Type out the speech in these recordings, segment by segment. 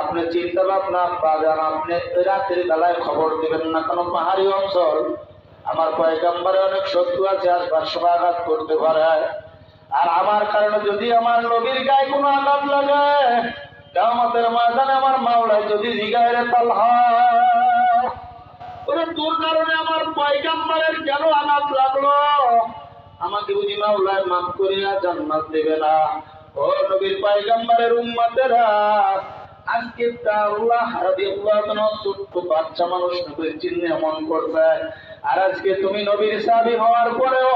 আপনি চিন্তা ভাবনা পাবেন আপনি রাত্রি বেলায় খবর দিবেন না, কোনো পাহাড়ি অঞ্চল, আমার পয়গাম্বারে অনেক শত্রু আছে সময় আঘাত করতে পারে। আর আমার কারণে যদি আমার নবীর গায়ে কোনো আঘাত লাগে কেমতের ময়দানে আমার মাওলায় যদি জিগায় তাল হয়। ওরে তোর কারণে আমার পয়গাম্বারের কেন আঘাত লাগল? আমাকে বুঝি মাওলায় মাফ করিয়া জান্নাত দেবে না। ও নবীর পয়গাম্বারের উম্মতেরা আজকে আল্লাহ ছোট্ট বাচ্চা মানুষ নবীর চিহ্নে এমন করছে আর আজকে তুমি নবীর সাহাবী হওয়ার পরেও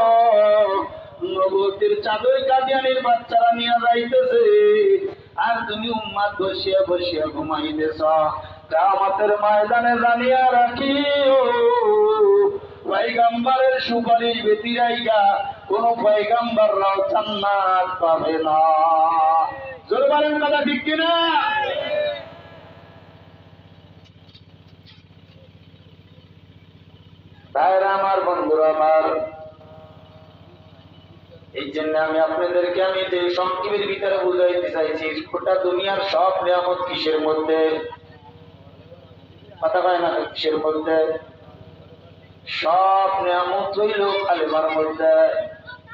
নবতির চাদর কাদিয়ানির বাচ্চারা নিয়ে যাইতেছে। আর তুমি উম্মাদ বসিয়া বসিয়া ঘুমাইতেছ। কামাতের ময়দানে জানিয়া রাখিও, পয়গাম্বারের সুপারিশ ব্যতিরাইগা কোন পয়গাম্বাররাও জান্নাত পাবে না। জোরে বলেন কথা ঠিক কিনা? ভাইরা আমার, বন্ধুরা আমার। এই জন্য আমি আপনাদেরকে, আমি যে সংক্ষেপের ভিতরে বুঝাইতে চাইছি, গোটা দুনিয়ার সব নিয়ামত কিসের মধ্যে? কথা কয় না কিসের মধ্যে? সব নিয়ামত হইল কালেমার মধ্যে।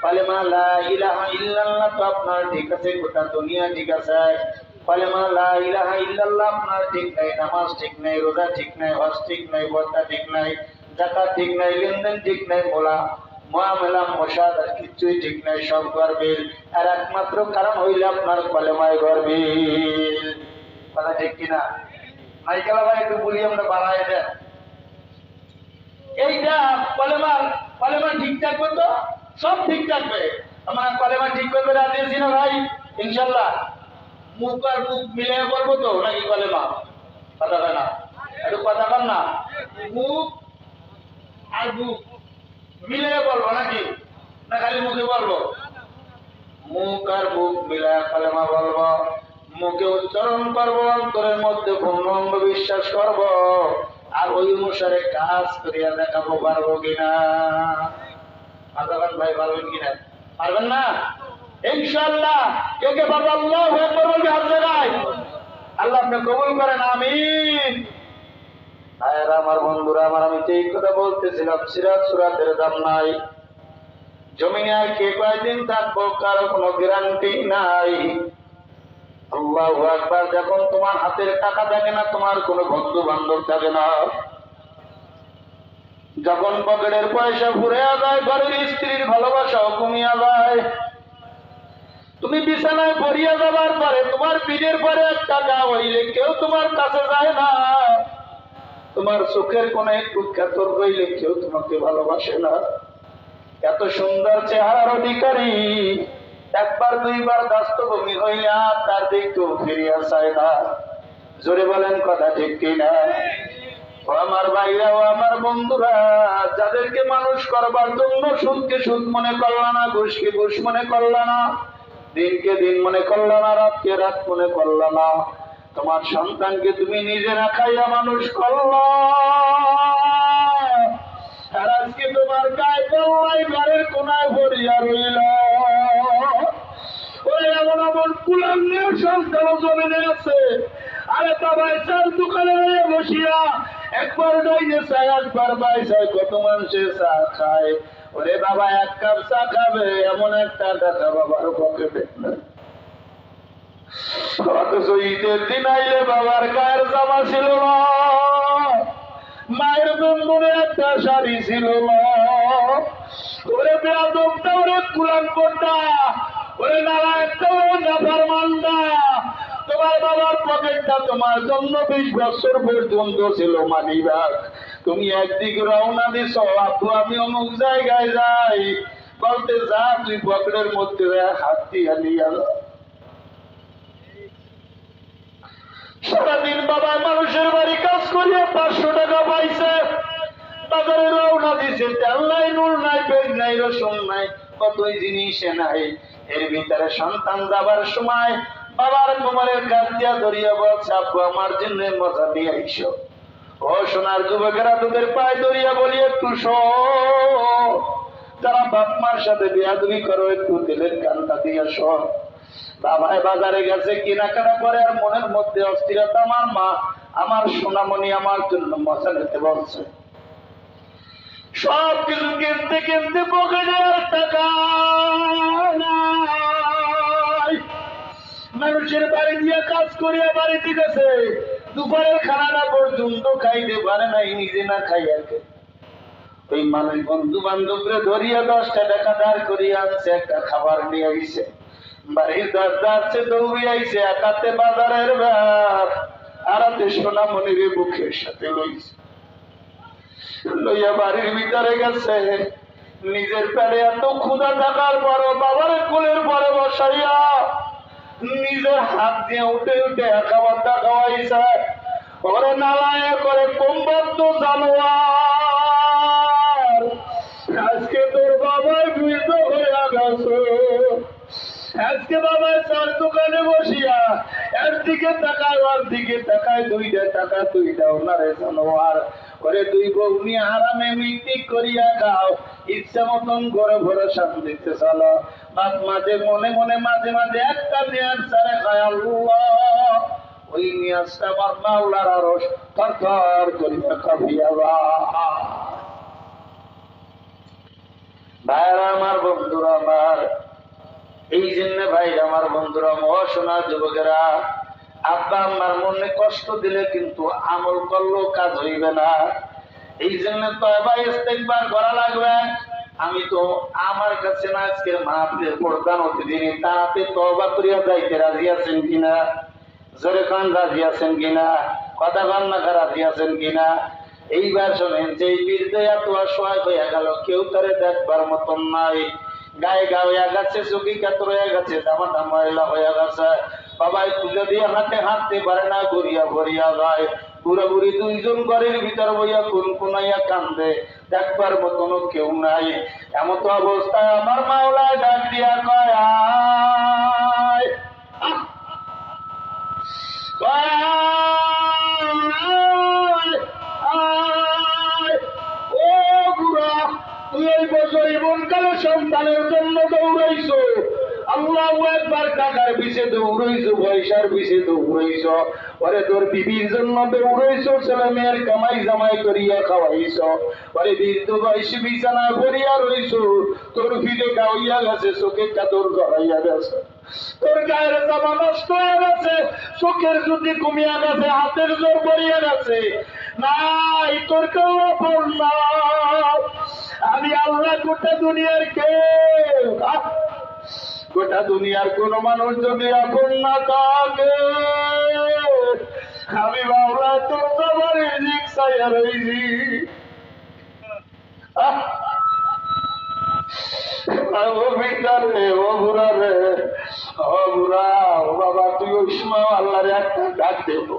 কালেমা লা ইলাহা ইল্লাল্লাহ তো আপনার ঠিক আছে, গোটা দুনিয়া ঠিক আছে। কালেমা লা ইলাহা ইল্লাল্লাহ আপনার ঠিক নাই, নামাজ ঠিক নাই, রোজা ঠিক নাই, হজ ঠিক নাই বর্তা ঠিক নাই। জাকাত ঠিক নাই, লেনদেন ঠিক নাই মোলা মহামেলা মশাদ, আর কিচ্ছুই ঠিক নাই, সব গর্বের আর একমাত্র কারণ হইল আপনার কলেমায় গর্বের কথা ঠিক কিনা? ভাই, একটু বলি, আমরা দেন। এইটা কলেমার, কলেমা ঠিক থাকবে তো? সব ঠিক থাকবে। আমার কলেমা ঠিক করবে, রাজি না ভাই? ইনশাল্লাহ। মুখ আর মুখ মিলে বলব তো, নাকি কলেমা? কথা না। একটু কথা না। মুখ আর মুখ মিলে বলব নাকি? না খালি মুখে বলব? মুখ আর মুখ মিলে কলেমা বলব। মুখে উচ্চারণ করব, অন্তরের মধ্যে পূর্ণ অঙ্গ বিশ্বাস করব। আর ওই অনুসারে কাজ করিয়া দেখাবো পারব কিনা। আদাবান ভাই পারবেন কিনা? পারবেন না? ইনশাআল্লাহ। কে কে পারব? আল্লাহ বলবে হাত জায়গায় আল্লাহ আপনি কবুল করেন, আমিন। আমার বন্ধুরা, আমার আমি তো এই কথা বলতেছিলাম, সিরাজ সুরাতের দাম নাই। জমিনে আর কে কয়দিন থাকব, কারও কোনো গ্যারান্টি নাই। আল্লাহ একবার যখন তোমার হাতের টাকা থাকে না, তোমার কোনো বন্ধু বান্ধব থাকে না। যখন পকেটের পয়সা ঘুরে যায় ঘরের স্ত্রীর ভালোবাসাও কমিয়া যায় তুমি বিছানায় পড়িয়া যাবার পরে, তোমার পিঠের পরে এক টাকা হইলে কেউ তোমার কাছে যায় না। তোমার চোখের কোন একটু কাতর হইলে কেউ তোমাকে ভালোবাসে না। এত সুন্দর চেহারার অধিকারী, একবার দুইবার দাস্তভূমি হইয়া তার দিকেও ফিরিয়া চায় না। জোরে বলেন কথা ঠিক কিনা? ও আমার ভাইরা, ও আমার বন্ধুরা, যাদেরকে মানুষ করবার জন্য সুদকে সুদ মনে করলা না ঘুষকে ঘুষ মনে করলা না, দিনকে দিন মনে করলা না, রাতকে রাত মনে করলা না। তোমার সন্তানকে তুমি নিজে রাখাইয়া মানুষ করলা। আর আজকে তোমার গায়ে পাল্লাই ঘরের কোনায় ভরিয়া রইল। এমন এমন সন্তান আছে। আরে দোকানে বসিয়া একবার ডাইনে চায় একবার বাই চায় কত মানুষে চা খায়। ওরে বাবা, এক কাপ চা খাবে, এমন একটা টাকা বাবার নাই। ঈদের দিন আইলে বাবার গায়ের জামা ছিল না। মায়ের একটা শাড়ি ছিল না। ওরে ওরে কোনটা ওরে নারা একটা ওরে মান্দা তোমার বাবার পকেটটা তোমার জন্য বিশ বছর পর্যন্ত ছিল মানিবাগ তুমি একদিক রওনা দিছ, আপু, আমি অমুক জায়গায় যাই। বলতে যা, তুই পকেটের মধ্যে হাত দিয়ে নিয়ে যা। সারাদিন বাবা মানুষের বাড়ি কাজ করিয়া পাঁচশো টাকা পাইছে। বাজারে রওনা দিছে, তেল নাই, নুন নাই পেট নাই, রসুন নাই, কতই জিনিসে নাই। এর ভিতরে সন্তান যাবার সময় বাবার কোমরের কাজ দিয়া ধরিয়া বলছে আপু আমার জন্য মজা দিয়ে আইসো। ও সোনার যুবকেরা তোদের পায়ে ধরিয়া বলি একটু যারা বাপ মার সাথে বিয়াদবি করো, একটু তেলের কানটা দিয়ে শো বাবায় বাজারে গেছে, কেনাকাটা করে আর মনের মধ্যে অস্থিরতা। আমার মা, আমার সোনামণি আমার জন্য মশা নিতে বলছে সব কিছু কিনতে কিনতে পকেটে আর টাকা মানুষের বাড়ি দিয়ে কাজ করিয়া বাড়িতে গেছে দুপুরের খানাটা পর্যন্ত খাইতে পারে নাই, নিজে না খাই আর। ওই মানুষ বন্ধু বান্ধবরে ধরিয়া দশটা টাকা দাঁড় করিয়া আনছে, একটা খাবার নিয়ে আইছে। দৌড়ে আইছে, একাতে বাজারের ব্যাপ। মনিরে বুকের সাথে লইছে। লইয়া বাড়ির ভিতরে গেছে। নিজের পেটে এত ক্ষুধা থাকার পরও বাবার কোলের পরে বসাইয়া নিজের হাত দিয়ে উঠে উঠে খাবার খাওয়াইছে। ওরে নালায় করে কম্বদ্ধ জানোয়ার। আজকে বাবা চার দোকানে বসিয়া, একদিকে তাকায় ওর দিকে তাকায়, দুইটা টাকা দুইটা ওনারে জানোয়ার। করে দুই বউ নিয়ে আরামে মিটিং করিয়া খাও। ইচ্ছা মতন ঘরে ঘরে শান্তিতে চলো। বাদ মাঝে মনে মনে মাঝে মাঝে একটা নিয়ার সারে খায় ওই নিয়াজটা আমার মাওলার আরও থর থর করিয়া বা ভাইরা আমার বন্ধুরা, আমার এই জন্য ভাই আমার বন্ধুরা মহাশোনা যুবকেরা, আব্বা আম্মার মনে কষ্ট দিলে কিন্তু আমল করলেও কাজ হইবে না। এই জন্য তো এবার ইস্তেকবার করা লাগবে। আমি তো আমার কাছে না আজকে মাহফিলের প্রধান অতিথি তাতে তবা করিয়া যাইতে রাজি আছেন কিনা? জোরে খান রাজি আছেন কিনা? কথা কান্না রাজি আছেন কিনা? এইবার শোনেন যে এই তো আর সহায় হইয়া গেল, কেউ তারে দেখবার মতন নাই। গায়ে গা হইয়া গেছে চুকি কাতর হয়ে গেছে জামাটা ময়লা হইয়া গেছে। সবাই তুলে দিয়ে হাতে হাঁটতে পারে না গড়িয়া ভরিয়া যায়। বুড়ি দুইজন ঘরের ভিতর বইয়া কোন কোনাইয়া কান্দে। দেখবার মতন কেউ নাই। এমন তো অবস্থায় আমার মাওলায় ডাক দিয়া কয়, আয়! জীবনকালে সন্তানের জন্য আল্লাহ একবার টাকার পয়সার দৌড়াইছ। পরে তোর বিবির জন্য দৌড়াইছো ছেলে মেয়ের কামাই জামাই করিয়া খাওয়াইছ। পরে বৃদ্ধ বয়সী বিছানা করিয়া রইছো। তোর ফিরে গাওয়াইয়া গেছে গেছে। তোর গায়ের জামা নষ্ট হয়ে গেছে, চোখের জ্যোতি কমিয়া গেছে, হাতের জোর পড়িয়া গেছে। নাই, তোর না আমি আল্লাহ, গোটা দুনিয়ার কে গোটা দুনিয়ার কোন মানুষ যদি আপন না থাকে। আমি বাবলা, তোর সবার রিক্সায় রইছি বাবা, তুই ওই সময় আল্লাহরে একটা ডাক দেব।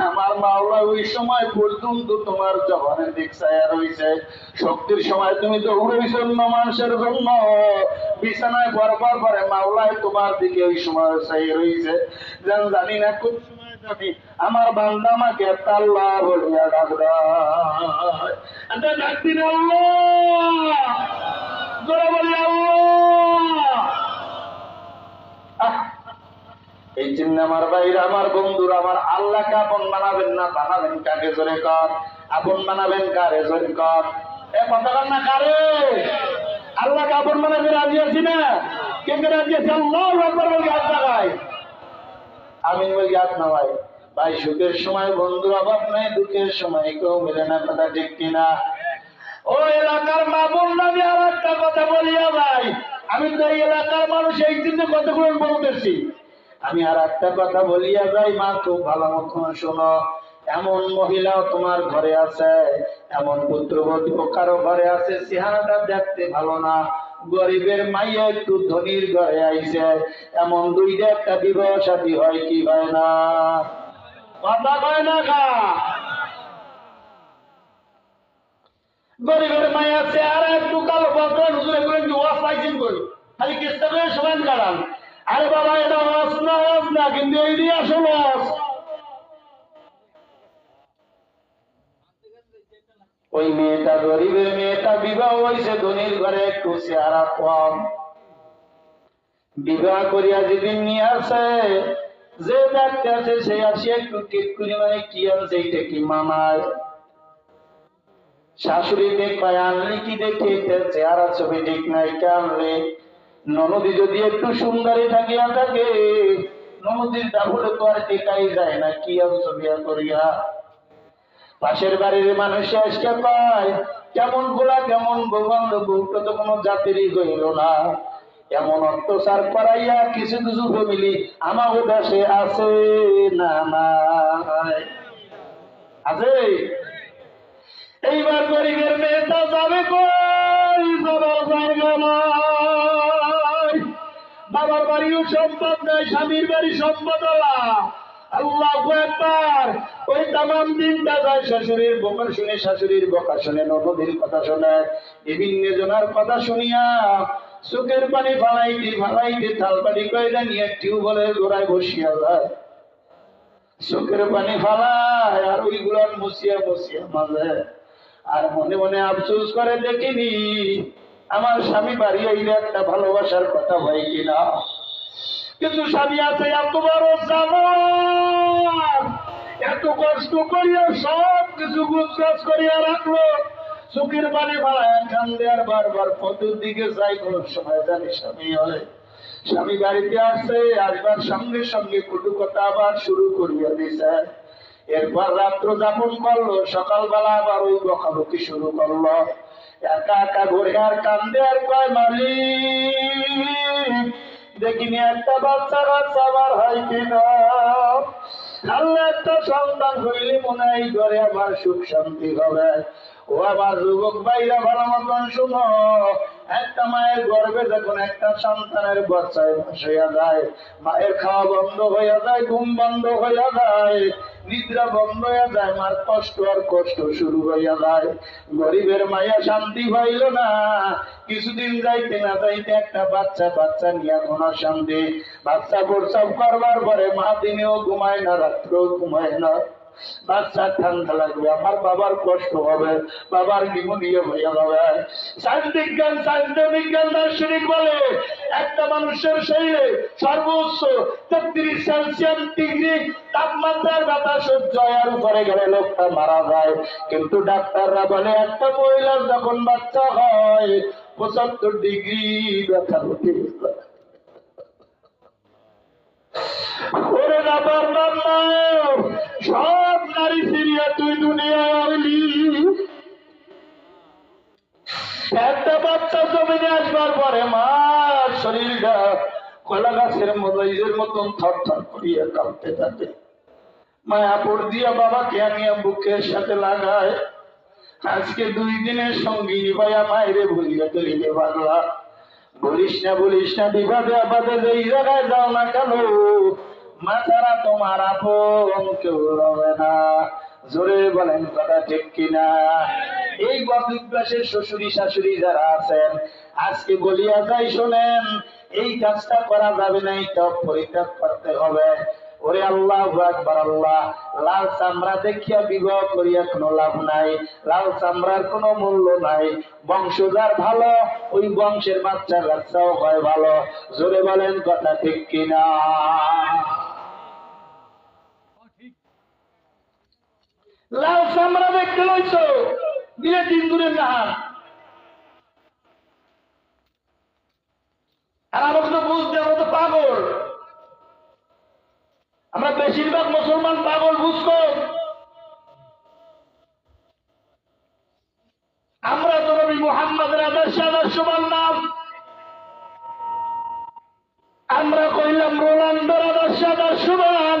আমার শক্তির সময় তুমি তো মানুষের জন্য। বিছানায় বরবার পরে মাওলায় তোমার দিকে ওই সময় ছাই রয়েছে যেন জানি না কোন সময় আমার বান্দা আল্লাহ বলিয়া ডাক দিন আল্লাহ। বলি আল্লাহ। এই জন্য আমার ভাইরা, আমার বন্ধুরা, আমার আল্লাহকে আপন বানাবেন না বানাবেন কাকে জোরে কর? আপন বানাবেন কারে জোরে কর? এ কথা না কারে? আল্লাহকে আপন বানাবে রাজি আছি না? কে কে রাজি আছি আল্লাহ একবার বলি হাত লাগাই। আমি বলি হাত না ভাই ভাই সুখের সময় বন্ধুর অভাব নাই, দুঃখের সময় কেউ মিলে না কথা ঠিক কিনা? ও এলাকার মা বোন আমি আর একটা কথা বলিয়া ভাই। আমি তো এই এলাকার মানুষ, এই দিনে কতগুলো বলতেছি আমি আর একটা কথা বলিয়া যাই, মা, খুব ভালো মতন শোনো। এমন মহিলাও তোমার ঘরে আছে, এমন পুত্রবধূ কারও ঘরে আছে, চেহারাটা দেখতে ভালো না। গরিবের মাইয়া একটু ধনির ঘরে আইছে, এমন দুইটা একটা বিবাহ সাথী হয় কি হয় না? কথা কয় না কা গরিবের মায়া আছে, আর একটু কালো বদল হুজুরে করে একটু ওয়াজ পাইছেন কই? খালি কেসটা করে সময় কাটান। আরে বাবা, এটা ওয়াজ না ওয়াজ না, কিন্তু এই দিয়ে আসল ওয়াজ। ওই মেয়েটা গরিবের মেয়েটা, বিবাহ হয়েছে ধনির ঘরে, একটু চেহারা কম। বিবাহ করিয়া যেদিন নিয়ে আসে, যে দেখতে আছে, সে আসি, একটু করি মানে কি আছে এইটা কি মানায়? শাশুড়ি দেখবাই আনলি কি দেখে চেহারা ছবি ঠিক নাই, কে আনলে? ননদি যদি একটু সুন্দরী থাকিয়া থাকে ননদির তাহলে তো আর টেকাই যায় না, কি আর ছবি আর করিয়া? পাশের বাড়ির মানুষ আজকে পায় কেমন গোলা, কেমন গোবন্ধ বউটা তো কোনো জাতিরই হইল না। এমন অত্যাচার করাইয়া কিছু কিছু ফ্যামিলি আমার দেশে আছে না নাই? আছে? এইবার গরিবের মেয়েটা যাবে কই? যাবার জায়গা নাই বাবার বাড়িও সম্পদ নাই, স্বামীর বাড়ি সম্পদ শুনে কথা চোখের পানি যায়। ফালায় আর ওইগুলার মুছিয়া মুছিয়া মাঝে। আর মনে মনে আফসোস করে দেখিনি। আমার স্বামী বাড়ি আইলে একটা ভালোবাসার কথা হয় কিনা। কিন্তু স্বামী আছে এত বড় জামার এত কষ্ট করিয়া সব কিছু গুজরাজ করিয়া রাখল। চোখের পানি ভাড়ায় কান্দে আর বারবার পথের দিকে যাই কোন সময় জানি স্বামী হয় স্বামী বাড়িতে আসে, আসবার সঙ্গে সঙ্গে কুটু কথা আবার শুরু করিয়া দিছে এরপর রাত্র যাপন করল, সকালবেলা আবার ওই বকাবকি শুরু করল। একা একা ঘুরে আর কান্দে আর কয়, মালিক, দেখিনি একটা বাচ্চা কাচ্চা আবার হয় কিনা? একটা সন্তান হইলে মনে হয় ঘরে আমার সুখ শান্তি হবে। ও আবার যুবক ভাইরা, ভালো মতন শুনো। একটা মায়ের গর্ভে যখন একটা সন্তানের বাচ্চায় বসিয়া যায়, মায়ের খাওয়া বন্ধ হইয়া যায়, ঘুম বন্ধ হইয়া যায়, নিদ্রা বন্ধ হইয়া যায়, মার কষ্ট আর কষ্ট শুরু হইয়া যায়। গরিবের মায়া শান্তি পাইল না, কিছুদিন যাইতে না যাইতে একটা বাচ্চা বাচ্চা নিয়ে কোন শান্তি বাচ্চা প্রসব করবার পরে মা দিনেও ঘুমায় না, রাত্রেও ঘুমায় না। বাচ্চা ঠান্ডা লাগবে, আমার বাবার কষ্ট হবে, বাবার নিমোনিয়া হয়ে যাবে। সাইন্স বিজ্ঞান সাইন্স বিজ্ঞান দার্শনিক বলে, একটা মানুষের শরীরে সর্বোচ্চ তেত্রিশ সেলসিয়াস ডিগ্রি তাপমাত্রার সহ্য হওয়ার উপরে গেলে লোকটা মারা যায়। কিন্তু ডাক্তাররা বলে, একটা মহিলার যখন বাচ্চা হয়, পঁচাত্তর ডিগ্রি ব্যথা হতে ওরে বাবার বাবা সব নারী সিরিয়া তুই দুনিয়ায় আইলি একটা বাচ্চা জমিনে আসবার পরে মার শরীরটা কলা গাছের মতো ইদের মতন থর থর করিয়া কাঁপতে থাকে। মায়া পড় দিয়া বাবাকে আমি বুকের সাথে লাগায়। আজকে দুই দিনের সঙ্গী ভাইয়া মায়েরে ভুলিয়া তুলিলে বাংলা বলিস না বলিস না, বিবাদে আবাদে যেই জায়গায় যাও না কেন? মাথারা তোমার আপন কেউ রবে না। জোরে বলেন কথা ঠিক কিনা? এই বদুদ্বাসের শ্বশুরি শাশুড়ি যারা আছেন, আজকে বলিয়া যাই শোনেন, এই কাজটা করা যাবে না, এটা পরিত্যাগ করতে হবে। ওরে আল্লাহ একবার আল্লাহ। লাল চামড়া দেখিয়া বিবাহ করিয়া কোনো লাভ নাই, লাল চামড়ার কোনো মূল্য নাই। বংশ যার ভালো, ওই বংশের বাচ্চা কাচ্চাও হয় ভালো। জোরে বলেন কথা ঠিক কিনা? লাল চামড়া দেখতে লইছো? দিয়ে দিন দূরে নাহার আর আমাকে তো বুঝতে আমরা তো পাগল। আমরা বেশিরভাগ মুসলমান পাগল বুঝব আমরা তো নবী মুহাম্মদের আদর্শ আদর্শবান নাম আমরা কইলাম রোনাল্ডোর আদর্শ আদর্শবান।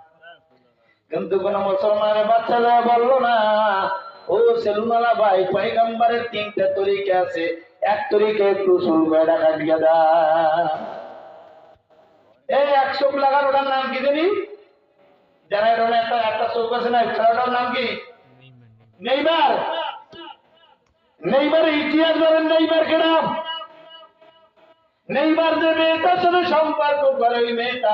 কিন্তু কোন মুসলমানের বাচ্চা যা বলল না। ও সেলুনালা ভাই, পয়গম্বরের তিনটা তরিকা আছে। এক তরিকে একটু চুল করে টাকা দিয়ে দা। এই এক চোখ লাগানোটার নাম কি জানি? একটা একটা চোখ আছে না খেলাটার নাম কি? নেইবার নেইবার ইতিহাস ধরেন নেইবার কেনা নেইবার যে মেয়েটার সাথে সম্পর্ক করে, ওই মেয়েটা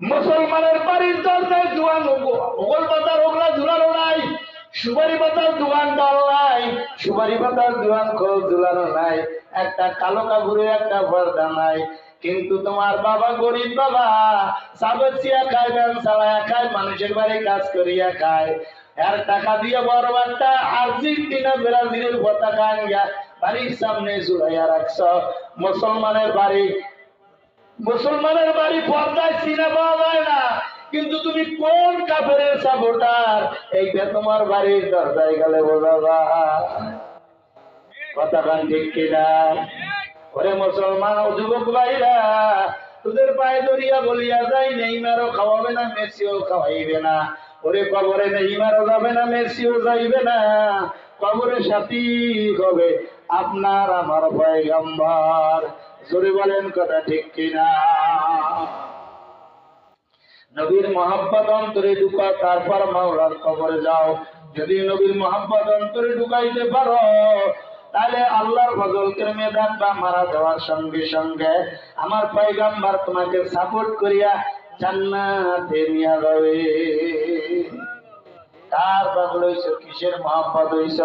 মুসলমানের বাড়ির দরজায় দোয়ান ওগল পাতার ওগলা ঝুলানো নাই, সুপারি পাতার দোয়ান ডাল নাই, সুপারি পাতার দোয়ান খোল ঝুলানো নাই, একটা কালো কাপড়ে একটা পর্দা নাই। কিন্তু তোমার বাবা গরিব বাবা খায়, ব্যান চালায়া খায়, মানুষের বাড়ি কাজ করিয়া খায়। আর টাকা দিয়ে বড় একটা আর্জেন্টিনা, ব্রাজিলের পতাকা আনিয়া বাড়ির সামনে ঝুলাইয়া রাখছ। মুসলমানের বাড়ি মুসলমানের বাড়ি পর্দায় পাওয়া যায় না। কিন্তু তুমি কোন কাপড়ের সাপোর্টার এইটা তোমার বাড়ির দরজায় গেলে বোঝা কথা কান ঠিক কিনা? ওরে মুসলমান যুবক ভাইরা, তোদের পায়ে বলিয়া নেইমারও খাওয়াবে না, মেসিও খাওয়াইবে না। ওরে কবরে নেইমারও যাবে না, মেসিও যাইবে না। কবরে সাথী হবে আপনার, আমার পয়গম্বর। জোরে বলেন কথা ঠিক কিনা? নবীর মোহাম্মদ অন্তরে ঢুকা, তারপর মাওলার কবরে যাও। যদি নবীর মোহাম্মদ অন্তরে ঢুকাইতে পারো, তাহলে আল্লাহর ফজল কেমে বা মারা যাওয়ার সঙ্গে সঙ্গে আমার পয়গাম্বার তোমাকে সাপোর্ট করিয়া জান্নাতে নিয়ে যাবে। কার পাগল হইছ? কিসের মোহাম্মদ হইছ?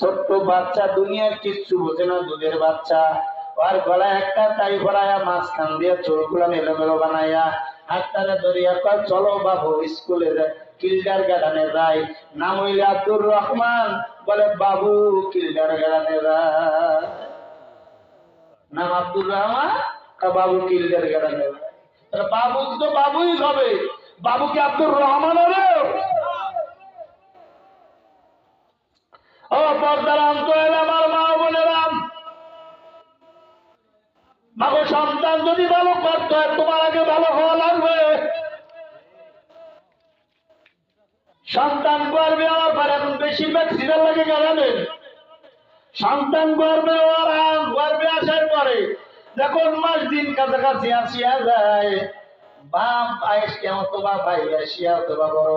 ছোট্ট বাচ্চা, দুনিয়ার কিচ্ছু বোঝে না দুধের বাচ্চা। আর গলায় একটা টাই ভরায়া মাঝখান দিয়ে চোরগুলা মেলোমেলো বানাইয়া হাতটারে ধরিয়া কয়, চলো বাবু, স্কুলে কিল্ডার গার্ডেনে যাই নাম হইলে আব্দুর রহমান। বলে, বাবু কিল্ডার গার্ডেনে যায় নাম আব্দুর রহমান? বাবু কিল্ডার গার্ডেনে যায় বাবু তো বাবুই হবে। বাবু কি আব্দুর রহমান হবে? ও পর্দারাম তো এলে আমার মা মাগো সন্তান যদি ভালো করতে, তোমার আগে ভালো হওয়া লাগবে। সন্তান গর্বে আমার পর এখন বেশিরভাগ সিরিয়াল লাগে জানেন সন্তান গর্বে ওরা গর্বে আসার পরে যখন মাস দিন কাছাকাছি আসিয়া যায়, বাপ আয়েস কেমন তো বা ভাই, আসিয়া অথবা বড়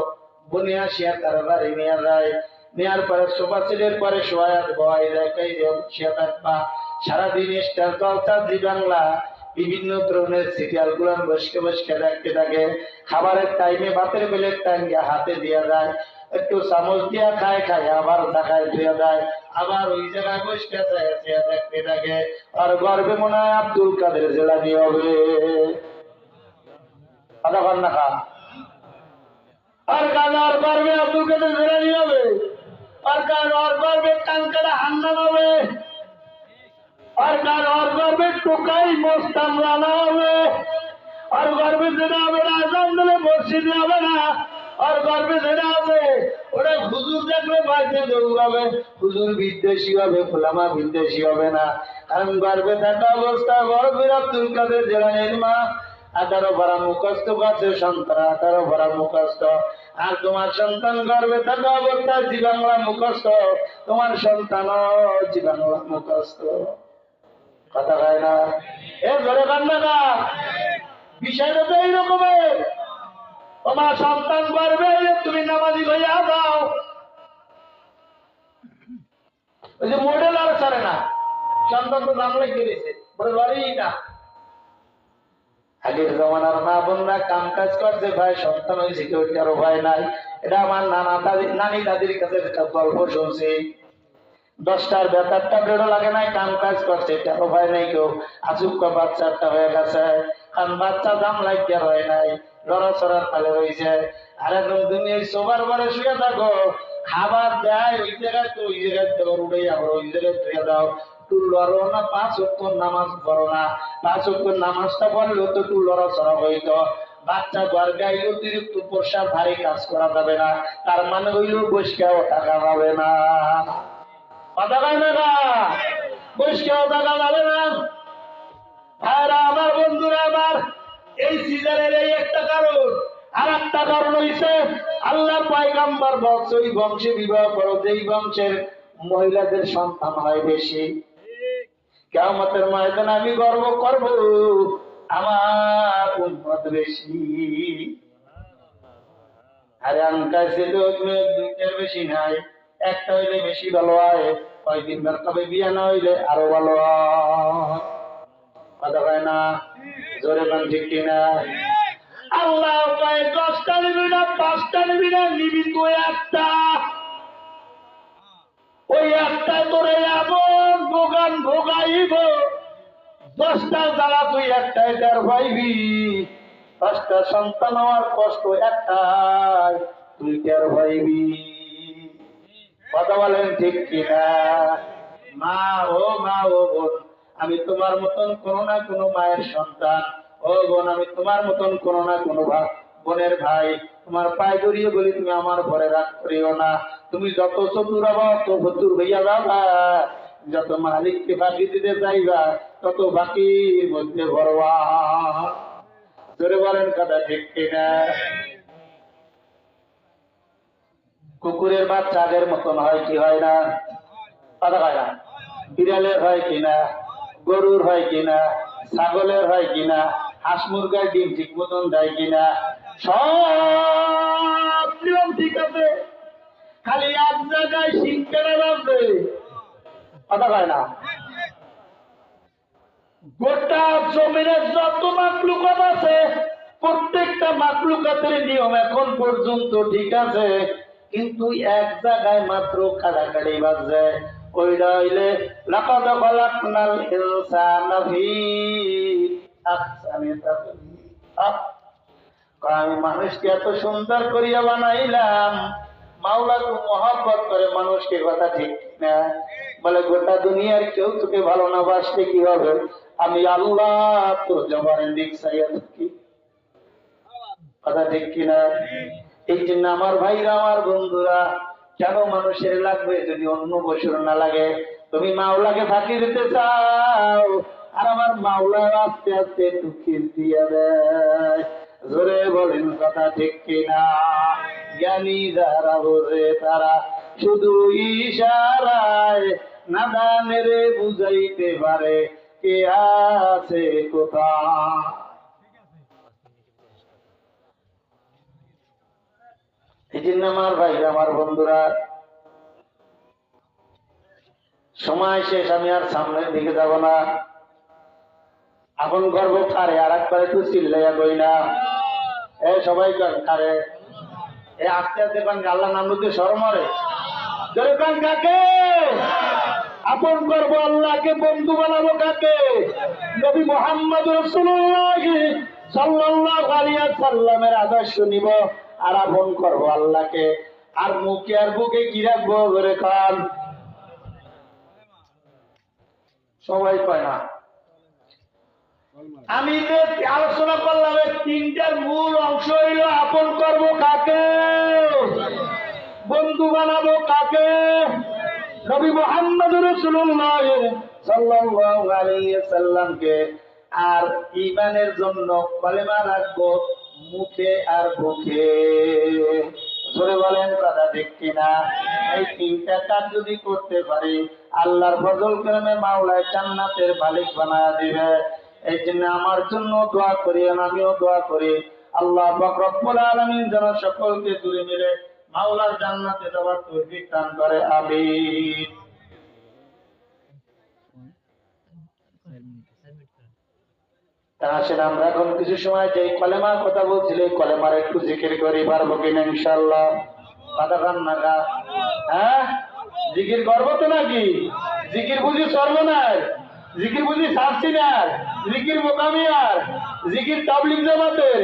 বনে আসিয়া তারা বাড়ি নিয়ে যায়। নেওয়ার পরে সোফা সেটের পরে শোয়া বয় দেখাই বসিয়া থাকবা সারাদিন স্টার জলসা জি বাংলা, বিভিন্ন ধরনের সিরিয়ালগুলো বসকে বসকে দেখতে থাকে। খাবারের টাইমে ভাতের বেলের টাইম হাতে দিয়ে যায়। একটু চামচ দিয়া খায় খায় আবার দেখায় দিয়ে দেয় আবার ওই জায়গায় বসকে দেখতে থাকে। আর গর্বে মনে হয় আব্দুল কাদের জেলানি হবে। কথা না খা আর কানার গর্বে আব্দুল কাদের জেলানি হবে? আর কার আর গর্বে কানকাটা হান্নান হবে? আর কার আর গর্বে টোকাই মোস্তান রানা হবে। আর গর্বে যেটা হবে না আজান দিলে মসজিদে হবে না। আর গর্বে যেটা হবে ওটা হুজুর দেখলে বাড়িতে দৌড়াবে হুজুর বিদ্বেষী হবে ফুলামা বিদ্বেষী হবে না। কারণ গর্বে থাকা অবস্থা, গর্বের আব্দুল কাদের জেলানির মা। আঠারো ভরা মুখস্থ কাছে সন্তান, আঠারো ভরা মুখস্থ। আর তোমার সন্তান গর্বে থাকা অবস্থায়, জীবাংলা মুখস্থ। তোমার সন্তান জীবাংলা মুখস্থ। কথা হয় না। এ ধরে কান্না না বিষয়টা তো এইরকমের তোমার সন্তান গর্বে তুমি নামাজি হইয়া দাও ওই যে মডেল আর ছাড়ে না। সন্তান তো নাম লিখে দিয়েছে, বলে না। আগের জমানার মা বোনরা কাম কাজ করছে, ভাই, সন্তান হয়েছে কেউ কারও ভয় নাই। এটা আমার নানা দাদি নানি দাদির কাছে গল্প শুনছি। দশটার বেতারটা বেরো লাগে নাই কাম কাজ করছে কারও ভয় নাই কেউ। আচুক বাচ্চাটা হয়ে গেছে, কারণ বাচ্চা দাম লাগিয়ে হয় নাই, লড়াচড়ার তালে রয়েছে আর একদম দুনিয়ায় সবার ঘরে শুয়ে থাকো, খাবার দেয় ওই জায়গায় তো, ওই জায়গায় দেওয়ার উঠে আবার ওই জায়গায় ধুয়ে দাও। একটু লড়ো না, পাঁচ অক্ট নামাজ পড়ো না, পাঁচ অক্ট নামাজটা পড়লে তো একটু লড়াচড়া হইতো। বাচ্চা গাইলে অতিরিক্ত পোষা ভারী কাজ করা যাবে না, তার মানে হইল বসকেও টাকা পাবে না। মহিলাদের সন্তান হয় বেশি। কেমতের ময়দান আমি গর্ব করব, আমার উন্মত বেশি। আরে আঙ্কায় সে তো দুইটার বেশি নাই। একটা হইলে বেশি ভালো হয়, কয়দিন বের কবে বিয়া না হইলে আরও ভালো কথা কয় না? জোরে পান ঠিক কিনা? আল্লাহ কয়, দশটা নিবি না, পাঁচটা নিবি না, নিবি তো একটা। ওই একটা তোরে এমন ভোগান ভোগাইব, দশটা জ্বালা তুই একটাই তার পাইবি। দশটা সন্তান হওয়ার কষ্ট একটাই, তুই তার পাইবি। কথা বলেন ঠিক কিনা? মা ও মা ও বোন, আমি তোমার মতন কোনো না কোনো মায়ের সন্তান। ও বোন, আমি তোমার মতন কোনো না কোনো বোনের ভাই। তোমার পায়ে জড়িয়ে বলি, তুমি আমার ঘরে রাগ করিও না। তুমি যত চতুর তত ভতুর হইয়া যাবা। যত মালিককে বাকি দিতে চাইবা, তত বাকি মধ্যে ভরবা জোরে বলেন কথা ঠিক কিনা? কুকুরের বাচ্চা আগের মতন হয় কি হয় না? কথা হয় না। বিড়ালের হয় কিনা গরুর হয় কিনা ছাগলের হয় কিনা হাঁস মুরগার ডিম ঠিক মতন দেয় কিনা সব নিয়ম ঠিক আছে। খালি এক জায়গায় শিক্ষাটা লাগবে কথা হয় না। গোটা জমিনের যত মাকলুকাত আছে, প্রত্যেকটা মাকলুকাতের নিয়ম এখন পর্যন্ত ঠিক আছে। কিন্তু এক জায়গায় মাত্র কাড়াকাড়ি বাজছে ওইটা হইলে লাকাদ খালাকনাল ইনসানা ফি কয়, আমি মানুষকে এত সুন্দর করিয়া বানাইলাম। মাওলা তো মহব্বত করে মানুষকে কথা ঠিক না। বলে, গোটা দুনিয়ার কেউ তোকে ভালো না বাসলে কি হবে? আমি আল্লাহ তোর জবানের দিক চাইয়া থাকি। কথা ঠিক কিনা? এই জন্য আমার ভাইরা, আমার বন্ধুরা, কেন মানুষের লাগবে যদি অন্য বছর না লাগে? তুমি মাওলাকে ফাঁকি দিতে চাও, আর আমার মাওলা আস্তে আস্তে খিস দিয়ে দেয়। জোরে বলেন কথা ঠিক কিনা? জ্ঞানী যারা বোঝে তারা শুধু ইশারায় নাদানের বুঝাইতে পারে, কে আছে কোথায়? এই জন্য আমার ভাই আমার বন্ধুরা, সময় শেষ, আমি আর সামনের দিকে যাব না। এখন গর্ব কারে আর একবার একটু চিল্লাইয়া কই না। এ সবাই কারে এ আস্তে আস্তে পান আল্লাহ নাম লুকে সরমরে কান, কাকে? আপন করব আল্লাহকে, বন্ধু বানাবো কাকে? নবী মোহাম্মদ রসুল্লাহ সাল্লাল্লাহু আলাইহি সাল্লামের আদর্শ নিব। আর আপন করব আল্লাহকে। আর মুখে আর বুকে কি রাখব ধরে খান সবাই কয় না। আমি আলোচনা করলাম তিনটার মূল অংশ হইল আপন করব কাকে? বন্ধু বানাবো কাকে? নবী মোহাম্মদ রসুল্লাহ সাল্লাল্লাহু আর ইমানের জন্য কলেমা রাখব। মুখে আর বুকে। জোরে বলেন, কথা ঠিক কিনা? এই তিনটা কাজ যদি করতে পারি, আল্লাহর ফজল করমে মাওলায় জান্নাতের মালিক বানায় দিবে। এই জন্য আমার জন্য দোয়া করি আমিও দোয়া করি। আল্লাহ রব্বুল আলামিন যেন সকলকে দূরে মিলে মাওলার জান্নাতে যাওয়ার তৌফিক দান করে, আমিন। তা আমরা এখন কিছু সময় যে কলেমার কথা বলছিল কলেমার একটু জিকির করি, পারব কিনা ইনশাল্লাহ কথা খান না হ্যাঁ? জিকির করব তো নাকি? জিকির বুঝি সর্বনাশ জিকির বুঝি সাবসিনার জিকির মোকামিয়ার জিকির তাবলিক জামাতের?